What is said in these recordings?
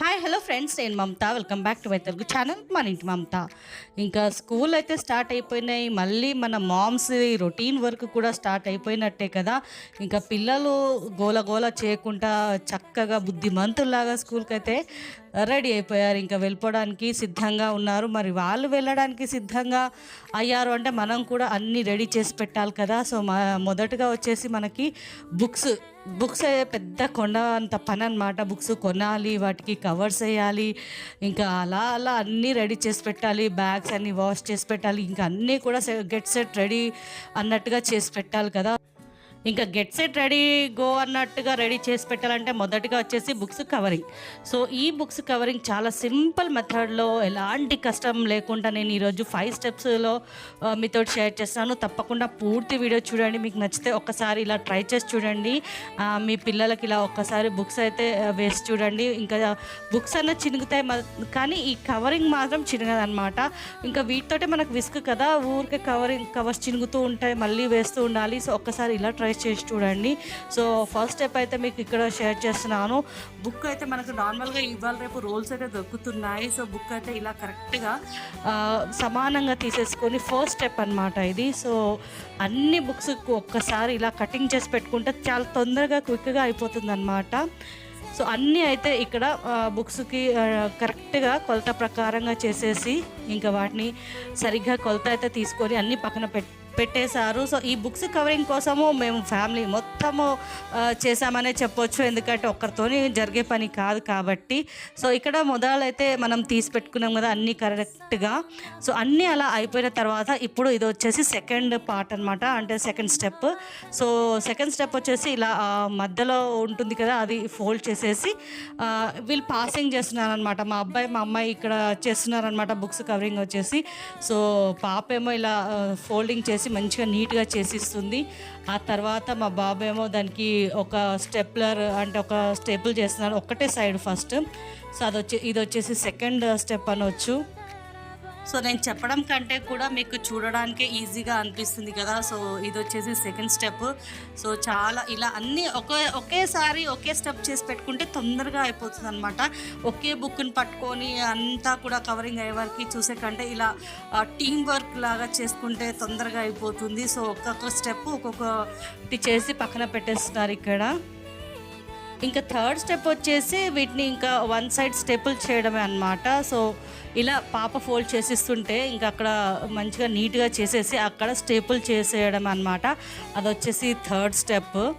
Hi hello friends నేను Mamata. Welcome back to my Telugu channel మన ఇంటి మమత. ఇంకా స్కూల్ అయితే స్టార్ట్ అయిపోయినాయి. మళ్ళీ మన మామ్స్ రొటీన్ వర్క్ కూడా స్టార్ట్ అయిపోయినట్టే కదా. ఇంకా పిల్లలు గోల గోల చేయకుండా చక్కగా బుద్ధిమంతుల్లాగా స్కూల్కి అయితే రెడీ అయిపోయారు. ఇంకా వెళ్ళిపోవడానికి సిద్ధంగా ఉన్నారు. మరి వాళ్ళు వెళ్ళడానికి సిద్ధంగా అయ్యారు అంటే మనం కూడా అన్నీ రెడీ చేసి పెట్టాలి కదా. సో మా మొదటగా వచ్చేసి మనకి బుక్స్ బుక్స్ పెద్ద కొండ అంత పని అనమాట బుక్స్ కొనాలి వాటికి కవర్స్ వేయాలి ఇంకా అలా అలా అన్నీ రెడీ చేసి పెట్టాలి. బ్యాగ్స్ అన్నీ వాష్ చేసి పెట్టాలి. ఇంకా అన్నీ కూడా గెట్ సెట్ రెడీ అన్నట్టుగా చేసి పెట్టాలి కదా. ఇంకా గెట్ సెట్ రెడీ గో అన్నట్టుగా రెడీ చేసి పెట్టాలంటే మొదటిగా వచ్చేసి బుక్స్ కవరింగ్. సో ఈ బుక్స్ కవరింగ్ చాలా సింపుల్ మెథడ్లో ఎలాంటి కష్టం లేకుండా నేను ఈరోజు ఫైవ్ స్టెప్స్లో మీతో షేర్ చేస్తాను. తప్పకుండా పూర్తి వీడియో చూడండి. మీకు నచ్చితే ఒక్కసారి ఇలా ట్రై చేసి చూడండి. మీ పిల్లలకి ఇలా ఒక్కసారి బుక్స్ అయితే వేసి చూడండి. ఇంకా బుక్స్ అన్న చినుగుతాయి మ- కానీ ఈ కవరింగ్ మాత్రం చినగదనమాట ఇంకా వీటితోటే మనకు విసుగు కదా. ఊరికే కవరింగ్ కవర్స్ చినుగుతూ ఉంటాయి మళ్ళీ వేస్తూ ఉండాలి. సో ఒక్కసారి ఇలా ట్రై చేసి చూడండి. సో ఫస్ట్ స్టెప్ అయితే మీకు ఇక్కడ షేర్ చేస్తున్నాను. బుక్ అయితే మనకు నార్మల్గా ఇవాళ రేపు రోల్స్ అయితే దొరుకుతున్నాయి. సో బుక్ అయితే ఇలా కరెక్ట్గా సమానంగా తీసేసుకొని ఫస్ట్ స్టెప్ అనమాట ఇది. సో అన్ని బుక్స్ ఒక్కసారి ఇలా కటింగ్ చేసి పెట్టుకుంటే చాలా తొందరగా క్విక్గా అయిపోతుంది అనమాట సో అన్నీ అయితే ఇక్కడ బుక్స్కి కరెక్ట్గా కొలత ప్రకారంగా చేసేసి ఇంకా వాటిని సరిగ్గా కొలత అయితే తీసుకొని అన్నీ పక్కన పెట్టి పెట్టేశారు. సో ఈ బుక్స్ కవరింగ్ కోసము మేము ఫ్యామిలీ మొత్తము చేశామనే చెప్పొచ్చు. ఎందుకంటే ఒక్కరితోని జరిగే పని కాదు కాబట్టి. సో ఇక్కడ మొదలైతే మనం తీసి పెట్టుకున్నాం కదా అన్నీ కరెక్ట్గా. సో అన్నీ అలా అయిపోయిన తర్వాత ఇప్పుడు ఇది వచ్చేసి సెకండ్ పార్ట్ అనమాట అంటే second step. So second step వచ్చేసి ఇలా మధ్యలో ఉంటుంది కదా అది ఫోల్డ్ చేసేసి వీళ్ళు పాసింగ్ చేస్తున్నారు అనమాట మా అబ్బాయి మా అమ్మాయి ఇక్కడ చేస్తున్నారనమాట బుక్స్ కవరింగ్ వచ్చేసి. సో పాపేమో ఇలా ఫోల్డింగ్ చేసి మంచిగా నీట్గా చేసిస్తుంది. ఆ తర్వాత మా బాబేమో ఏమో దానికి ఒక స్టెప్లర్ అంటే ఒక స్టెపుల్ చేస్తున్నాడు. ఒక్కటే సైడ్ ఫస్ట్. సో అది వచ్చి ఇది వచ్చేసి సెకండ్ స్టెప్ అనొచ్చు. సో నేను చెప్పడం కంటే కూడా మీకు చూడడానికే ఈజీగా అనిపిస్తుంది కదా. సో ఇది వచ్చేసి సెకండ్ స్టెప్ సో చాలా ఇలా అన్నీ ఒకే ఒకేసారి ఒకే స్టెప్ చేసి పెట్టుకుంటే తొందరగా అయిపోతుంది అనమాట ఒకే బుక్ని పట్టుకొని అంతా కూడా కవరింగ్ అయ్యే వరకు చూసే కంటే ఇలా టీం వర్క్ లాగా చేసుకుంటే తొందరగా అయిపోతుంది. సో ఒక్కొక్క స్టెప్ ఒక్కొక్కటి చేసి పక్కన పెట్టేస్తున్నారు ఇక్కడ. ఇంకా థర్డ్ స్టెప్ వచ్చేసి వీటిని ఇంకా వన్ సైడ్ స్టెప్పులు చేయడమే అన్నమాట. సో ఇలా పాప ఫోల్డ్ చేసిస్తుంటే ఇంకా అక్కడ మంచిగా నీట్గా చేసేసి అక్కడ స్టెప్పులు చేసేయడం అన్నమాట. అది వచ్చేసి థర్డ్ స్టెప్.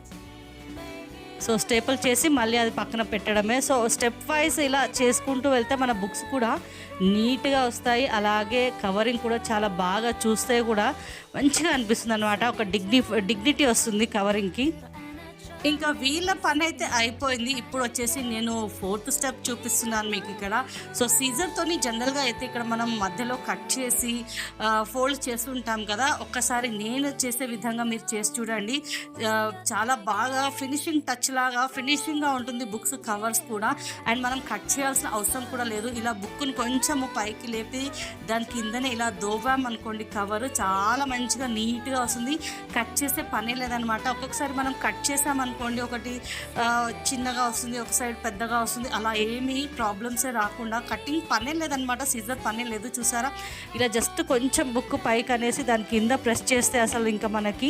సో స్టేపుల్ చేసి మళ్ళీ అది పక్కన పెట్టడమే. సో స్టెప్ వైజ్ ఇలా చేసుకుంటూ వెళ్తే మన బుక్స్ కూడా నీట్గా వస్తాయి. అలాగే కవరింగ్ కూడా చాలా బాగా చూస్తే కూడా మంచిగా అనిపిస్తుంది అనమాట ఒక డిగ్ని డిగ్నిటీ వస్తుంది కవరింగ్కి. ఇంకా వీళ్ళ పని అయితే అయిపోయింది. ఇప్పుడు వచ్చేసి నేను ఫోర్త్ స్టెప్ చూపిస్తున్నాను మీకు ఇక్కడ. సో సీజర్తోని జనరల్గా అయితే ఇక్కడ మనం మధ్యలో కట్ చేసి ఫోల్డ్ చేస్తుంటాం కదా. ఒక్కసారి నేను చేసే విధంగా మీరు చేసి చూడండి. చాలా బాగా ఫినిషింగ్ టచ్ లాగా ఫినిషింగ్గా ఉంటుంది బుక్స్ కవర్స్ కూడా. అండ్ మనం కట్ చేయాల్సిన అవసరం కూడా లేదు. ఇలా బుక్ని కొంచెం పైకి లేపి దాని కిందనే ఇలా దోవాం అనుకోండి కవర్. చాలా మంచిగా నీట్గా వస్తుంది. కట్ చేసే పనే లేదనమాట. ఒక్కొక్కసారి మనం కట్ అనుకోండి ఒకటి చిన్నగా వస్తుంది ఒక సైడ్ పెద్దగా వస్తుంది అలా ఏమీ ప్రాబ్లమ్సే రాకుండా కటింగ్ పనే లేదనమాట సీజర్ పనే లేదు చూసారా? ఇలా జస్ట్ కొంచెం బుక్ పైకి అనేసి దాని కింద ప్రెస్ చేస్తే అసలు ఇంకా మనకి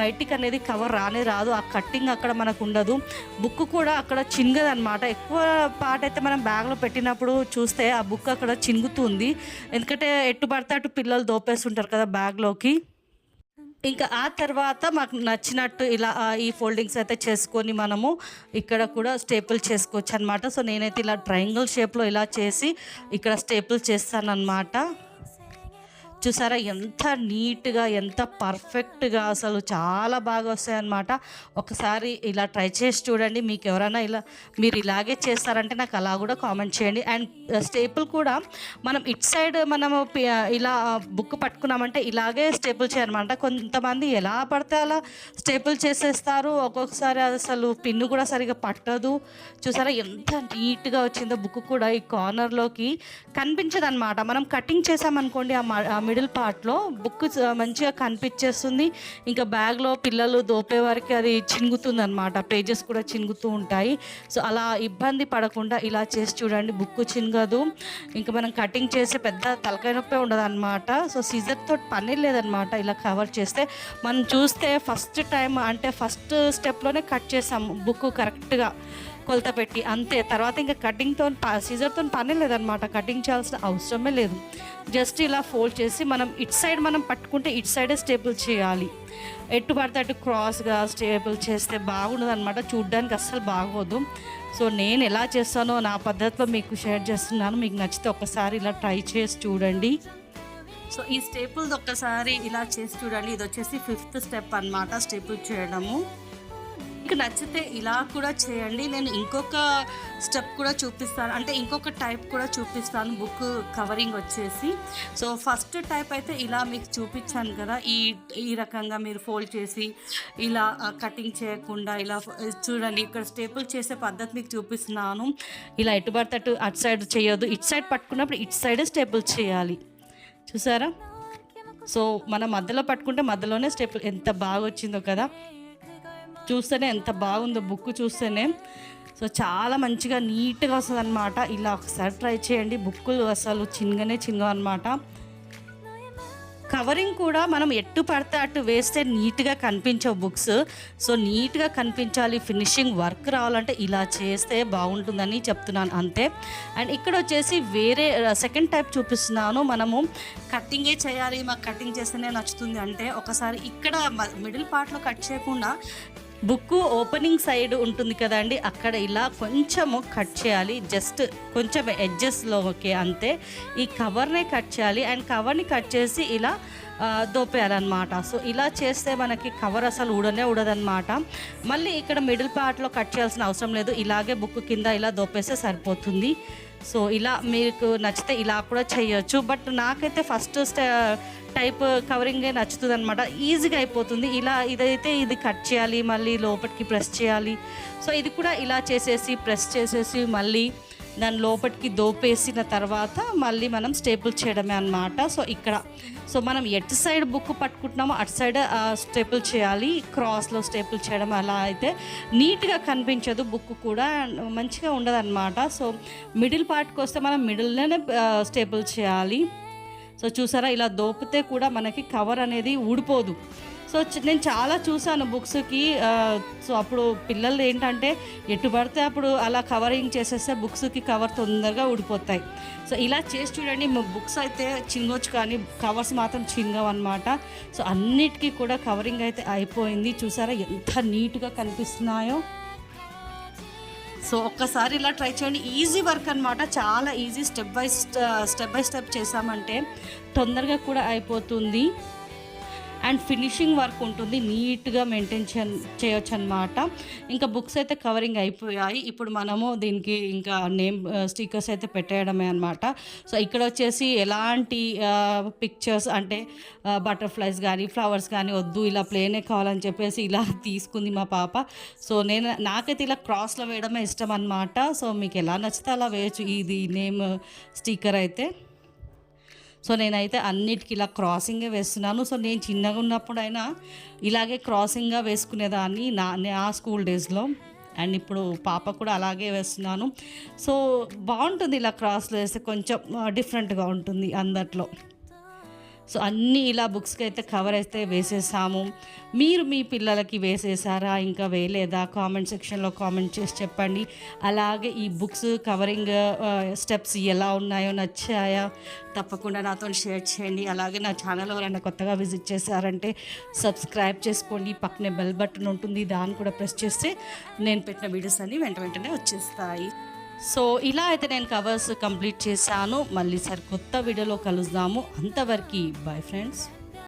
బయటికి అనేది కవర్ రానే రాదు. ఆ కట్టింగ్ అక్కడ మనకు ఉండదు. బుక్ కూడా అక్కడ చిన్నదనమాట. ఎక్కువ పాట అయితే మనం బ్యాగ్లో పెట్టినప్పుడు చూస్తే ఆ బుక్ అక్కడ చినుగుతుంది ఎందుకంటే ఎట్టు పడితే అటు పిల్లలు దోపేస్తుంటారు కదా బ్యాగ్లోకి ఇంకా ఆ తర్వాత మాకు నచ్చినట్టు ఇలా ఈ ఫోల్డింగ్స్ అయితే చేసుకొని మనము ఇక్కడ కూడా స్టేపుల్ చేసుకోవచ్చు అనమాట సో నేనైతే ఇలా ట్రయాంగిల్ షేప్లో ఇలా చేసి ఇక్కడ స్టేపుల్ చేస్తానన్నమాట. చూసారా? ఎంత నీట్గా ఎంత పర్ఫెక్ట్గా అసలు చాలా బాగా వస్తాయన్నమాట. ఒకసారి ఇలా ట్రై చేసి చూడండి. మీకు ఎవరైనా ఇలా మీరు ఇలాగే చేస్తారంటే నాకు అలా కూడా కామెంట్ చేయండి. అండ్ స్టేపుల్ కూడా మనం ఇట్ సైడ్ మనం ఇలా బుక్ పట్టుకున్నామంటే ఇలాగే స్టేపుల్ చేయాలన్నమాట. కొంతమంది ఎలా పడితే అలా స్టేపుల్ చేసేస్తారు. ఒక్కొక్కసారి అసలు పిన్ను కూడా సరిగా పట్టదు. చూసారా? ఎంత నీట్గా వచ్చిందో బుక్ కూడా ఈ కార్నర్లోకి కనిపించదు అనమాట మనం కటింగ్ చేసామనుకోండి ఆ మిడిల్ పార్ట్లో బుక్ మంచిగా కనిపించేస్తుంది. ఇంకా బ్యాగ్లో పిల్లలు దోపే వరకు అది చినుగుతుంది అనమాట పేజెస్ కూడా చినుగుతూ ఉంటాయి. సో అలా ఇబ్బంది పడకుండా ఇలా చేసి చూడండి బుక్ చినగదు. ఇంకా మనం కటింగ్ చేసే పెద్ద తలకాయ నొప్పే ఉండదు అనమాట సో సీజర్తో పని లేదనమాట ఇలా కవర్ చేస్తే. మనం చూస్తే ఫస్ట్ టైం అంటే ఫస్ట్ స్టెప్లోనే కట్ చేసాము బుక్ కరెక్ట్గా. కొలత పెట్టి అంతే. తర్వాత ఇంకా కటింగ్తో సీజర్తో పని లేదనమాట. కటింగ్ చేయాల్సిన అవసరమే లేదు. జస్ట్ ఇలా ఫోల్డ్ చేసి మనం ఇట్ సైడ్ మనం పట్టుకుంటే ఇటు సైడే స్టేపుల్ చేయాలి. ఎటు పడితే అటు క్రాస్గా స్టేబుల్ చేస్తే బాగుండదు అనమాట చూడ్డానికి అస్సలు బాగోదు. సో నేను ఎలా చేస్తానో నా పద్ధతిలో మీకు షేర్ చేస్తున్నాను. మీకు నచ్చితే ఒక్కసారి ఇలా ట్రై చేసి చూడండి. సో ఈ స్టేపుల్ ఒక్కసారి ఇలా చేసి చూడండి. ఇది వచ్చేసి ఫిఫ్త్ స్టెప్ అన్నమాట స్టేపుల్ చేయడము. మీకు నచ్చితే ఇలా కూడా చేయండి. నేను ఇంకొక స్టెప్ కూడా చూపిస్తాను. అంటే ఇంకొక టైప్ కూడా చూపిస్తాను బుక్ కవరింగ్ వచ్చేసి. సో ఫస్ట్ టైప్ అయితే ఇలా మీకు చూపించాను కదా. ఈ ఈ రకంగా మీరు ఫోల్డ్ చేసి ఇలా కటింగ్ చేయకుండా ఇలా చూడండి. ఇక్కడ స్టేపుల్ చేసే పద్ధతి మీకు చూపిస్తున్నాను. ఇలా ఎటు పడితే అటు అటు సైడ్ చేయొద్దు. ఇటు సైడ్ పట్టుకున్నప్పుడు ఇటు సైడే స్టేపుల్ చేయాలి. చూసారా? సో మన మధ్యలో పట్టుకుంటే మధ్యలోనే స్టెప్ ఎంత బాగా వచ్చిందో కదా. చూస్తేనే ఎంత బాగుందో బుక్ చూస్తేనే. సో చాలా మంచిగా నీట్గా వస్తుంది అనమాట ఇలా ఒకసారి ట్రై చేయండి. బుక్కులు అసలు చిన్నగానే చిన్నగా అనమాట కవరింగ్ కూడా మనం ఎట్టు పడితే అటు వేస్తే నీట్గా కనిపించవు బుక్స్. సో నీట్గా కనిపించాలి. ఫినిషింగ్ వర్క్ రావాలంటే ఇలా చేస్తే బాగుంటుందని చెప్తున్నాను. అంతే. అండ్ ఇక్కడ వచ్చేసి వేరే సెకండ్ టైప్ చూపిస్తున్నాను. మనము కట్టింగే చేయాలి. మాకు కటింగ్ చేస్తేనే నచ్చుతుంది. అంటే ఒకసారి ఇక్కడ మిడిల్ పార్ట్లో కట్ చేయకుండా బుక్ ఓపెనింగ్ సైడ్ ఉంటుంది కదండి అక్కడ ఇలా కొంచెము కట్ చేయాలి. జస్ట్ కొంచెం ఎడ్జెస్లో ఓకే అంతే. ఈ కవర్నే కట్ చేయాలి. అండ్ కవర్ని కట్ చేసి ఇలా దోపేయాలన్నమాట. సో ఇలా చేస్తే మనకి కవర్ అసలు ఊడనే ఊడదన్నమాట. మళ్ళీ ఇక్కడ మిడిల్ పార్ట్లో కట్ చేయాల్సిన అవసరం లేదు. ఇలాగే బుక్ కింద ఇలా దోపేస్తే సరిపోతుంది. సో ఇలా మీకు నచ్చితే ఇలా కూడా చేయొచ్చు. బట్ నాకైతే ఫస్ట్ స్టే టైప్ కవరింగ్ నచ్చుతుంది అనమాట ఈజీగా అయిపోతుంది. ఇలా ఇదైతే ఇది కట్ చేయాలి మళ్ళీ లోపలికి ప్రెస్ చేయాలి. సో ఇది కూడా ఇలా చేసేసి ప్రెస్ చేసేసి మళ్ళీ దాని లోపలికి దోపేసిన తర్వాత మళ్ళీ మనం స్టేపుల్ చేయడమే అన్నమాట. సో ఇక్కడ. సో మనం ఎటు సైడ్ బుక్ పట్టుకుంటున్నామో అటు సైడ్ స్టేపుల్ చేయాలి. క్రాస్లో స్టేపుల్ చేయడం అలా అయితే నీట్గా కనిపించదు బుక్ కూడా. మంచిగా ఉండదు సో మిడిల్ పార్ట్కి వస్తే మనం మిడిల్లోనే స్టేపుల్ చేయాలి. సో చూసారా ఇలా దోపితే కూడా మనకి కవర్ అనేది ఊడిపోదు. సో నేను చాలా చూసాను బుక్స్కి సో అప్పుడు పిల్లలు ఏంటంటే ఎటు పడితే అప్పుడు అలా కవరింగ్ చేసేస్తే బుక్స్కి కవర్ తొందరగా ఊడిపోతాయి. సో ఇలా చేసి చూడండి బుక్స్ అయితే చింగొచ్చు కానీ కవర్స్ మాత్రం చింగవు అనమాట సో అన్నిటికీ కూడా కవరింగ్ అయితే అయిపోయింది. చూసారా ఎంత నీట్గా కనిపిస్తున్నాయో. సో ఒక్కసారి ఇలా ట్రై చేయండి. ఈజీ వర్క్ అనమాట చాలా easy step by step by step చేసామంటే తొందరగా కూడా అయిపోతుంది. అండ్ ఫినిషింగ్ వర్క్ ఉంటుంది. నీట్గా మెయింటైన్ చేయొచ్చు అనమాట ఇంకా బుక్స్ అయితే కవరింగ్ అయిపోయాయి. ఇప్పుడు మనము దీనికి ఇంకా నేమ్ స్టిక్కర్స్ అయితే పెట్టేయడమే అనమాట సో ఇక్కడ వచ్చేసి ఎలాంటి పిక్చర్స్ అంటే బటర్ఫ్లైస్ కానీ ఫ్లవర్స్ కానీ వద్దు ఇలా ప్లేనే కావాలని చెప్పేసి ఇలా తీసుకుంది మా పాప. సో నేను నాకైతే ఇలా క్రాస్లో వేయడమే ఇష్టం అనమాట సో మీకు ఎలా నచ్చితే అలా వేయచ్చు. ఇది నేమ్ స్టిక్కర్ అయితే. సో నేనైతే అన్నిటికీ ఇలా క్రాసింగే వేస్తున్నాను. సో నేను చిన్నగా ఉన్నప్పుడైనా ఇలాగే క్రాసింగ్గా వేసుకునేదాన్ని నా నా స్కూల్ డేస్లో అండ్ ఇప్పుడు పాప కూడా అలాగే వేస్తున్నాను. సో బాగుంటుంది ఇలా క్రాస్లో వేస్తే కొంచెం డిఫరెంట్గా ఉంటుంది అందట్లో. సో అన్నీ ఇలా బుక్స్కి అయితే కవర్ అయితే వేసేసాము. మీరు మీ పిల్లలకి వేసేసారా? ఇంకా వేయలేదా? కామెంట్ సెక్షన్లో కామెంట్ చేసి చెప్పండి. అలాగే ఈ బుక్స్ కవరింగ్ స్టెప్స్ ఎలా ఉన్నాయో నచ్చాయా? తప్పకుండా నాతో షేర్ చేయండి. అలాగే నా ఛానల్ ఎవరైనా కొత్తగా విజిట్ చేశారంటే సబ్స్క్రైబ్ చేసుకోండి. పక్కనే బెల్ బటన్ ఉంటుంది. దాన్ని కూడా ప్రెస్ చేస్తే నేను పెట్టిన వీడియోస్ అన్నీ వెంట వెంటనే వచ్చేస్తాయి. సో ఇలా అయితే నేను కవర్స్ కంప్లీట్ చేశాను. మళ్ళీ సరి కొత్త వీడియోలో కలుద్దాము. అంతవరకు బాయ్ ఫ్రెండ్స్